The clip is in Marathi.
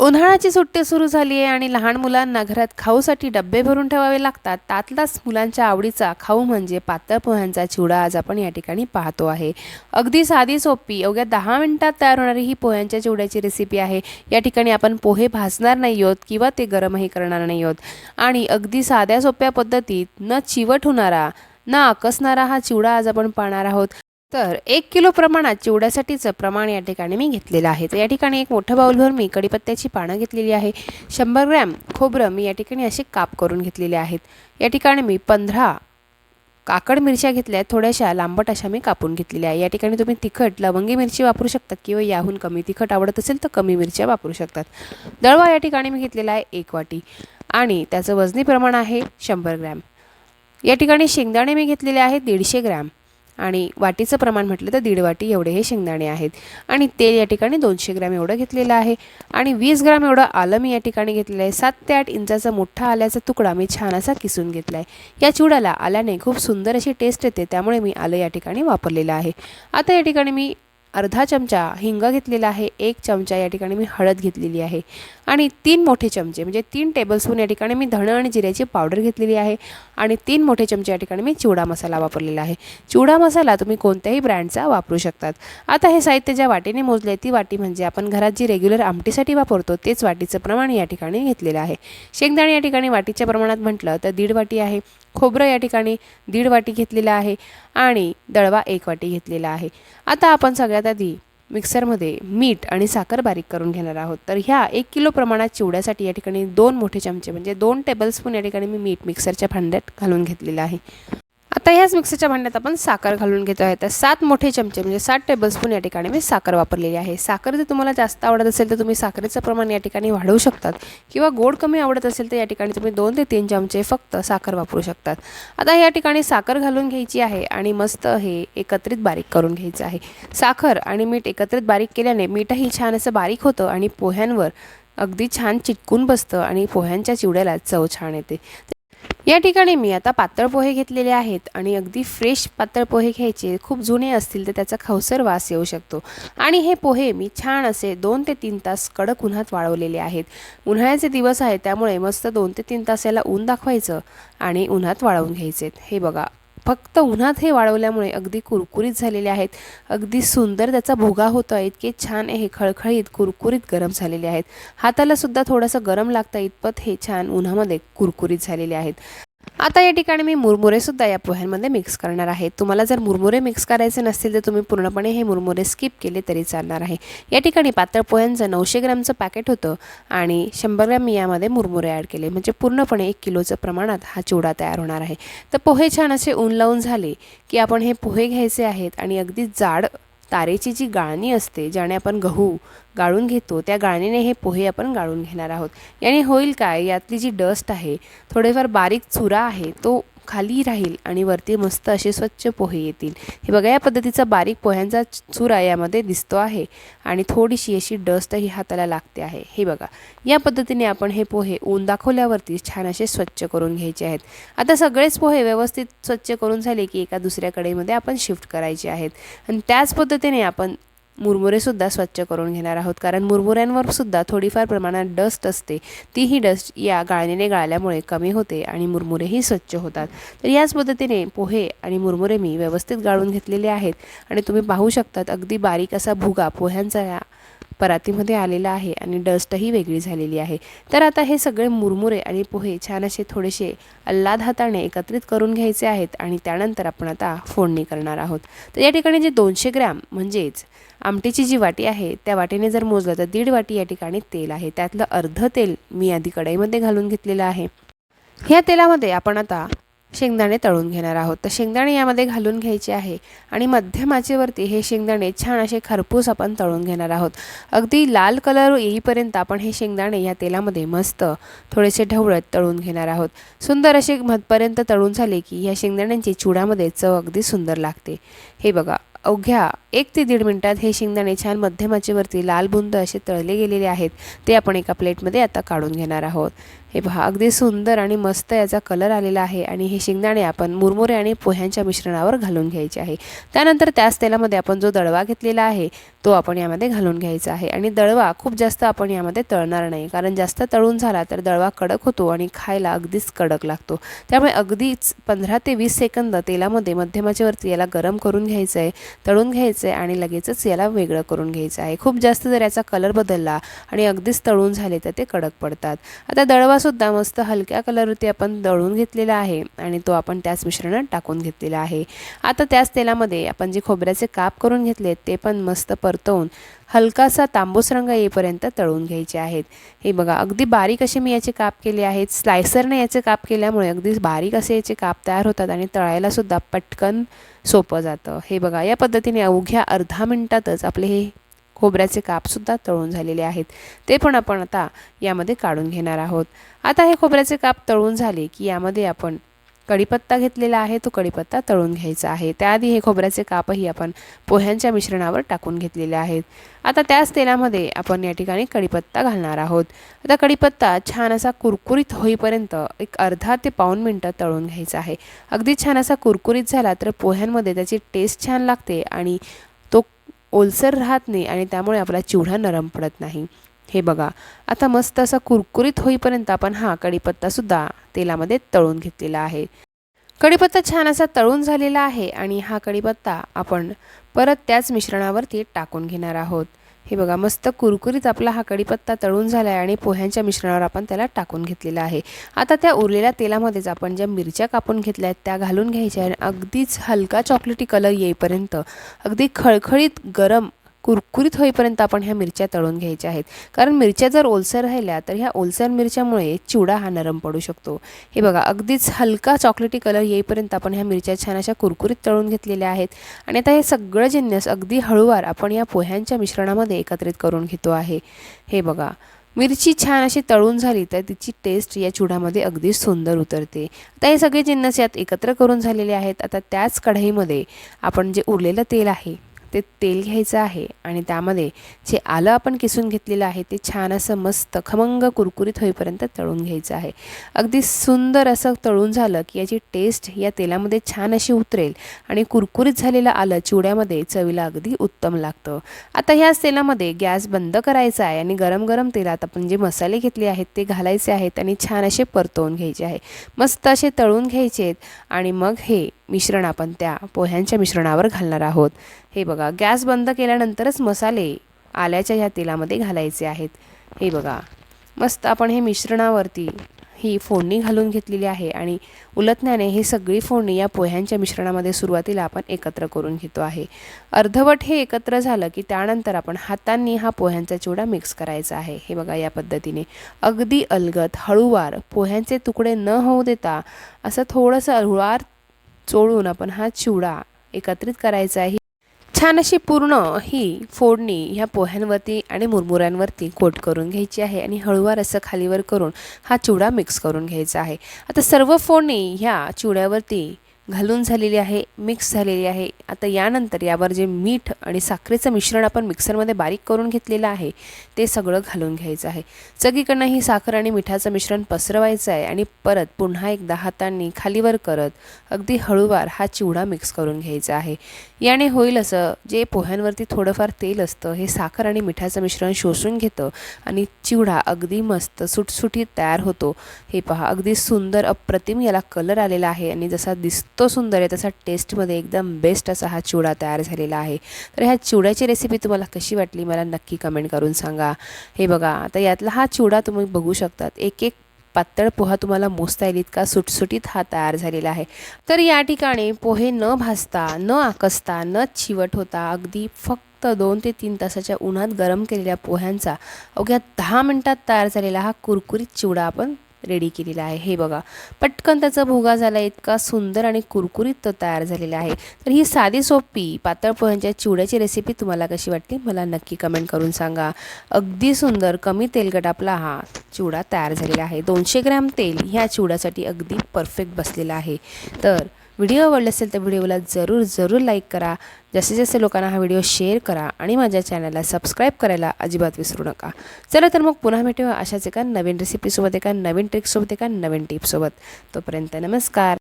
उन्हाळ्याची सुट्टी सुरू झाली आहे आणि लहान मुलांना घरात खाऊसाठी डब्बे भरून ठेवावे लागतात. त्यातलाच मुलांच्या आवडीचा खाऊ म्हणजे पातळ पोह्यांचा चिवडा आज आपण या ठिकाणी पाहतो आहे. अगदी साधी सोपी अवघ्या दहा मिनिटात तयार होणारी ही पोह्यांच्या चिवड्याची रेसिपी आहे. या ठिकाणी आपण पोहे भाजणार नाही आहोत किंवा ते गरमही करणार नाही आहोत आणि अगदी साध्या सोप्या पद्धतीत न चिवट होणारा न आकसणारा हा चिवडा आज आपण पाहणार आहोत. तर एक किलो प्रमाणात चिवड्यासाठीचं प्रमाण या ठिकाणी मी घेतलेलं आहे. तर या ठिकाणी एक मोठं बाऊलभर मी कढीपत्त्याची पानं घेतलेली आहे. शंभर ग्रॅम खोबरं मी या ठिकाणी असे काप करून घेतलेले आहेत. या ठिकाणी मी पंधरा काकड मिरच्या घेतल्या थोड्याशा लांबट अशा मी कापून घेतलेल्या आहे. या ठिकाणी तुम्ही तिखट लवंगी मिरची वापरू शकतात किंवा याहून कमी तिखट आवडत असेल तर कमी मिरच्या वापरू शकतात. दळवा या ठिकाणी मी घेतलेला आहे एक वाटी आणि त्याचं वजनी प्रमाण आहे शंभर ग्रॅम. या ठिकाणी शेंगदाणे मी घेतलेले आहेत दीडशे ग्रॅम. आणि वाटीचं प्रमाण म्हटलं तर दीड वाटी एवढे हे शेंगदाणे आहेत. आणि तेल या ठिकाणी दोनशे ग्रॅम एवढं घेतलेलं आहे. आणि वीस ग्रॅम एवढं आलं मी या ठिकाणी घेतलेलं आहे. सात ते आठ इंचाचा मोठा आल्याचा तुकडा मी छान असा किसून घेतला आहे. या चिवड्याला आल्याने खूप सुंदर अशी टेस्ट येते त्यामुळे मी आलं या ठिकाणी वापरलेलं आहे. आता या ठिकाणी मी अर्धा चमचा हिंग घेतलेला आहे एक चमचा या ठिकाणी मी हळद घेतलेली आहे आणि तीन मोठे चमचे म्हणजे तीन टेबलस्पून या ठिकाणी मी धणं आणि जिऱ्याची पावडर घेतलेली आहे आणि तीन मोठे चमचे या ठिकाणी मी चिवडा मसाला वापरलेला आहे. चिवडा मसाला तुम्ही कोणत्याही ब्रँडचा वापरू शकतात. आता हे साहित्य ज्या वाटीने मोजले ती वाटी म्हणजे आपण घरात जी रेग्युलर आमटीसाठी वापरतो तेच वाटीचं प्रमाण या ठिकाणी घेतलेलं आहे. शेंगदाणे या ठिकाणी वाटीच्या प्रमाणात म्हटलं तर दीड वाटी आहे. खोबरं या ठिकाणी दीड वाटी घेतलेलं आहे आणि दळवा एक वाटी घेतलेला आहे. आता आपण सगळ्यात आधी मिक्सरमध्ये मीठ आणि साखर बारीक करून घेणार आहोत. तर ह्या एक किलो प्रमाणात चिवड्यासाठी या ठिकाणी दोन मोठे चमचे म्हणजे दोन टेबलस्पून या ठिकाणी मी मीठ मिक्सरच्या भांड्यात घालून घेतलेलं आहे. आता ह्याच मिक्सरच्या भांड्यात आपण साखर घालून घेतो आहे तर सात मोठे चमचे म्हणजे सात टेबलस्पून या ठिकाणी मी साखर वापरलेली आहे. साखर जर तुम्हाला जास्त आवडत असेल तर तुम्ही साखरेचं प्रमाण या ठिकाणी वाढवू शकतात. किंवा गोड कमी आवडत असेल तर या ठिकाणी तुम्ही दोन ते तीन चमचे फक्त साखर वापरू शकतात. आता या ठिकाणी साखर घालून घ्यायची आहे आणि मस्त हे एकत्रित बारीक करून घ्यायचं आहे. साखर आणि मीठ एकत्रित बारीक केल्याने मीठही छान असं बारीक होतं आणि पोह्यांवर अगदी छान चिटकून बसतं आणि पोह्यांच्या चिवड्याला चव छान येते. या ठिकाणी मी आता पातळ पोहे घेतलेले आहेत आणि अगदी फ्रेश पातळ पोहे घ्यायचे. खूप जुने असतील तर त्याचा खवसर वास येऊ शकतो. आणि हे पोहे मी छान असे दोन ते तीन तास कडक उन्हात वाळवलेले आहेत. उन्हाळ्याचे दिवस आहेत त्यामुळे मस्त दोन ते तीन तास याला ऊन दाखवायचं आणि उन्हात वाळवून घ्यायचे. हे बघा फक्त उन्हात हे वाळवल्यामुळे अगदी कुरकुरीत झालेले आहेत. अगदी सुंदर त्याचा भुगा होतो आहे इतके छान हे खळखळीत कुरकुरीत गरम झालेले आहेत. हाताला सुद्धा थोडंसं गरम लागतं. इतपत हे छान उन्हामध्ये कुरकुरीत झालेले आहेत. आता या ठिकाणी मी मुरमुरेसुद्धा या पोह्यांमध्ये मिक्स करणार आहे. तुम्हाला जर मुरमुरे मिक्स करायचे नसतील तर तुम्ही पूर्णपणे हे मुरमुरे स्किप केले तरी चालणार आहे. या ठिकाणी पातळ पोह्यांचं नऊशे ग्रॅमचं पॅकेट होतं आणि शंभर ग्रॅम मी यामध्ये मुरमुरे ॲड केले. म्हणजे पूर्णपणे एक किलोचं प्रमाणात हा चिवडा तयार होणार आहे. तर पोहे छान असे ऊन लावून झाले की आपण हे पोहे घ्यायचे आहेत आणि अगदी जाड तारेची जी गाळणी असते ज्याने आपण गहू गाळून घेतो त्या गाळणीने हे पोहे आपण गाळून घेणार आहोत. याने होईल काय? यातली जी डस्ट आहे थोडेफार बारीक चुरा आहे तो खाली राहील आणि वरती मस्त असे स्वच्छ पोहे येतील. हे बघा या पद्धतीचा बारीक पोह्यांचा चुरा यामध्ये दिसतो आहे आणि थोडीशी अशी डस्टही हाताला लागते आहे. हे बघा या पद्धतीने आपण हे पोहे ऊन दाखवल्यावरती छान असे स्वच्छ करून घ्यायचे आहेत. आता सगळेच पोहे व्यवस्थित स्वच्छ करून झाले की एका दुसऱ्या कडेमध्ये आपण शिफ्ट करायचे आहेत. आणि त्याच पद्धतीने आपण मुरमुरेसुद्धा स्वच्छ करून घेणार आहोत. कारण मुरमुऱ्यांवर सुद्धा थोडीफार प्रमाणात डस्ट असते. तीही डस्ट या गाळणीने गाळल्यामुळे कमी होते आणि मुरमुरेही स्वच्छ होतात. तर याच पद्धतीने पोहे आणि मुरमुरे मी व्यवस्थित गाळून घेतलेले आहेत. आणि तुम्ही पाहू शकतात अगदी बारीक असा भुगा पोह्यांचा या परातीमध्ये आलेला आहे आणि डस्टही वेगळी झालेली आहे. तर आता हे सगळे मुरमुरे आणि पोहे छान असे थोडेसे अल्लाद हाताने एकत्रित करून घ्यायचे आहेत आणि त्यानंतर आपण आता फोडणी करणार आहोत. तर या ठिकाणी जे दोनशे ग्रॅम म्हणजेच आमटीची जी वाटी आहे त्या वाटीने जर मोजलं तर दीड वाटी या ठिकाणी तेल आहे. त्यातलं अर्ध तेल मी आधी कढईमध्ये घालून घेतलेलं आहे. ह्या तेलामध्ये आपण आता शेंगदाणे तळून घेणार आहोत. तर शेंगदाणे यामध्ये घालून घ्यायचे आहे आणि मध्यम आचेवरती हे शेंगदाणे छान असे खरपूस आपण तळून घेणार आहोत. अगदी लाल कलर येईपर्यंत आपण हे शेंगदाणे या तेलामध्ये मस्त थोडेसे ढवळत तळून घेणार आहोत. सुंदर असे मधपर्यंत तळून झाले की ह्या शेंगदाण्यांची चुडामध्ये चव अगदी सुंदर लागते. हे बघा अवघ्या एक ते दीड मिनटात हे शेंगदाणे छान मध्यमाचेवरती लाल बुंद असे तळले गेलेले आहेत. ते आपण एका प्लेटमध्ये आता काढून घेणार आहोत. हे पहा अगदी सुंदर आणि मस्त याचा कलर आलेला आहे आणि हे शेंगदाणे आपण मुरमुरे आणि पोह्यांच्या मिश्रणावर घालून घ्यायचे आहे. त्यानंतर त्याच तेलामध्ये आपण जो दळवा घेतलेला आहे तो आपण यामध्ये घालून घ्यायचा आहे. आणि दळवा खूप जास्त आपण यामध्ये तळणार नाही. कारण जास्त तळून झाला तर दळवा कडक होतो आणि खायला अगदीच कडक लागतो. त्यामुळे अगदीच पंधरा ते वीस सेकंद तेलामध्ये मध्यमाच्यावरती याला गरम करून घ्यायचं आहे तळून घ्यायचं आहे आणि लगेचच याला वेगळं करून घ्यायचं आहे. खूप जास्त जर याचा कलर बदलला आणि अगदीच तळून झाले तर ते कडक पडतात. आता दळवासुद्धा मस्त हलक्या कलरवरती आपण दळून घेतलेला आहे आणि तो आपण त्याच मिश्रणात टाकून घेतलेला आहे. आता त्याच तेलामध्ये आपण जे खोबऱ्याचे काप करून घेतले ते पण मस्त परतवून हलकासा तांबूस रंग येईपर्यंत तळून घ्यायचे आहेत. हे बघा अगदी बारीक असे मी याचे काप केले आहेत स्लायसरने याचे काप केल्यामुळे अगदी बारीक असे याचे काप तयार होतात आणि तळायलासुद्धा पटकन सोपं जातं. हे बघा या पद्धतीने अवघ्या अर्धा मिनटातच आपले हे खोबऱ्याचे कापसुद्धा तळून झालेले आहेत. ते पण आपण आता यामध्ये काढून घेणार आहोत. आता हे खोबऱ्याचे काप तळून झाले की यामध्ये आपण कढीपत्ता घेतलेला आहे तो कढीपत्ता तळून घ्यायचा आहे. त्याआधी हे खोबऱ्याचे कापही आपण पोह्यांच्या मिश्रणावर टाकून घेतलेले आहेत. आता त्याच तेलामध्ये आपण या ठिकाणी कढीपत्ता घालणार आहोत. आता कढीपत्ता छान असा कुरकुरीत होईपर्यंत एक अर्धा ते पाऊण मिनटं तळून घ्यायचा आहे. अगदी छान असा कुरकुरीत झाला तर पोह्यांमध्ये त्याची टेस्ट छान लागते आणि तो ओलसर राहत नाही आणि त्यामुळे आपला चिवडा नरम पडत नाही. हे बघा. आता मस्त असा कुरकुरीत होईपर्यंत आपण हा कढीपत्तासुद्धा तेलामध्ये तळून घेतलेला आहे. कढीपत्ता छान असा तळून झालेला आहे आणि हा कढीपत्ता आपण परत त्याच मिश्रणावरती टाकून घेणार आहोत. हे बघा मस्त कुरकुरीत आपला हा कढीपत्ता तळून झाला आहे आणि पोह्यांच्या मिश्रणावर आपण त्याला टाकून घेतलेला आहे. आता त्या उरलेल्या तेलामध्येच आपण ज्या मिरच्या कापून घेतल्या आहेत त्या घालून घ्यायच्या आणि अगदीच हलका चॉकलेटी कलर येईपर्यंत अगदी खळखळीत गरम कुरकुरीत होईपर्यंत आपण ह्या मिरच्या तळून घ्यायच्या आहेत. कारण मिरच्या जर ओलसर राहिल्या तर ह्या ओलसर मिरच्यामुळे चिवडा हा नरम पडू शकतो. हे बघा अगदीच हलका चॉकलेटी कलर येईपर्यंत आपण ह्या मिरच्या छान अशा कुरकुरीत तळून घेतलेल्या आहेत. आणि आता हे सगळं जिन्नस अगदी हळूवार आपण या पोह्यांच्या मिश्रणामध्ये एकत्रित करून घेतो आहे. हे बघा मिरची छान अशी तळून झाली तर तिची टेस्ट या चुडामध्ये अगदी सुंदर उतरते. आता हे सगळे जिन्नस यात एकत्र करून झालेले आहेत. आता त्याच कढईमध्ये आपण जे उरलेलं तेल आहे ते तेल घ्यायचं आहे आणि त्यामध्ये जे आलं आपण किसून घेतलेलं आहे ते छान असं मस्त खमंग कुरकुरीत होईपर्यंत तळून घ्यायचं आहे. अगदी सुंदर असं तळून झालं की याची टेस्ट या तेलामध्ये छान अशी उतरेल आणि कुरकुरीत झालेलं आलं चिवड्यामध्ये चवीला अगदी उत्तम लागतं. आता ह्याच तेलामध्ये गॅस बंद करायचा आहे आणि गरम गरम तेलात आपण जे मसाले घेतले आहेत ते घालायचे आहेत आणि छान असे परतवून घ्यायचे आहे. मस्त असे तळून घ्यायचे आहेत आणि मग हे मिश्रण आपण त्या पोह्यांच्या मिश्रणावर घालणार आहोत. हे बघा गॅस बंद केल्यानंतरच मसाले आल्याच्या ह्या तेलामध्ये घालायचे आहेत. हे बघा मस्त आपण हे मिश्रणावरती ही फोडणी घालून घेतलेली आहे आणि उलटण्याने ही सगळी फोडणी या पोह्यांच्या मिश्रणामध्ये सुरुवातीला आपण एकत्र करून घेतो आहे. अर्धवट हे एकत्र झालं की त्यानंतर आपण हातांनी हा पोह्यांचा चिवडा मिक्स करायचा आहे. हे बघा या पद्धतीने. अगदी अलगत हळूवार पोह्यांचे तुकडे न होऊ देता असं थोडंसं हळुवार चोळून आपण हा चिवडा एकत्रित करायचा आहे. छान अशी पूर्ण ही फोडणी ह्या पोह्यांवरती आणि मुरमुऱ्यांवरती कोट करून घ्यायची आहे आणि हळूवार असं खालीवर करून हा चिवडा मिक्स करून घ्यायचा आहे. आता सर्व फोडणी ह्या चिवड्यावरती घालून झालेली आहे मिक्स झालेली आहे. आता यानंतर यावर जे मीठ आणि साखरेचं मिश्रण आपण मिक्सरमध्ये बारीक करून घेतलेलं आहे ते सगळं घालून घ्यायचं आहे. सगळीकडनं ही साखर आणि मिठाचं मिश्रण पसरवायचं आहे आणि परत पुन्हा एकदा हातांनी खालीवर करत अगदी हळूवार हा चिवडा मिक्स करून घ्यायचा आहे. याने होईल असं जे पोह्यांवरती थोडंफार तेल असतं हे साखर आणि मिठाचं मिश्रण शोषून घेतं आणि चिवडा अगदी मस्त सुटसुटीत तयार होतो. हे पहा अगदी सुंदर अप्रतिम याला कलर आलेला आहे आणि जसा दिसतो तो सुंदर आहे. तसा टेस्टमध्ये एकदम बेस्ट असा हा चिवडा तयार झालेला आहे. तर ह्या चिवड्याची रेसिपी तुम्हाला कशी वाटली मला नक्की कमेंट करून सांगा. हे बघा आता यातला हा चिवडा तुम्ही बघू शकतात. एक एक पातळ पोहा तुम्हाला मोजता येईल इतका सुटसुटीत हा तयार झालेला आहे. तर या ठिकाणी पोहे न भाजता न आकसता न चिवट होता अगदी फक्त दोन ते तीन तासाच्या उन्हात गरम केलेल्या पोह्यांचा अवघ्या दहा मिनटात तयार झालेला हा कुरकुरीत चिवडा आपण रेडी केलेला आहे. हे बघा. पटकन त्याचा भोगा झाला. इतका सुंदर आणि कुरकुरीत तो तयार झालेला आहे. तर ही साधी सोपी पातळ पोह्यांच्या चिवड्याची रेसिपी तुम्हाला कशी वाटली? मला नक्की कमेंट करून सांगा. अगदी सुंदर कमी तेलकट आपला हा चिवडा तयार झालेला आहे. दोनशे ग्रॅम तेल ह्या चिवड्यासाठी अगदी परफेक्ट बसलेला आहे. तर व्हिडिओ आवडला असेल तर व्हिडिओला जरूर जरूर लाईक करा. जास्तीत जास्त लोकांना हा व्हिडिओ शेअर करा आणि माझ्या चॅनलला सबस्क्राईब करायला अजिबात विसरू नका. चला तर मग पुन्हा भेटूया अशाच एका नवीन रेसिपीसोबत एका नवीन ट्रिकसोबत एका नवीन टिपसोबत तोपर्यंत नमस्कार.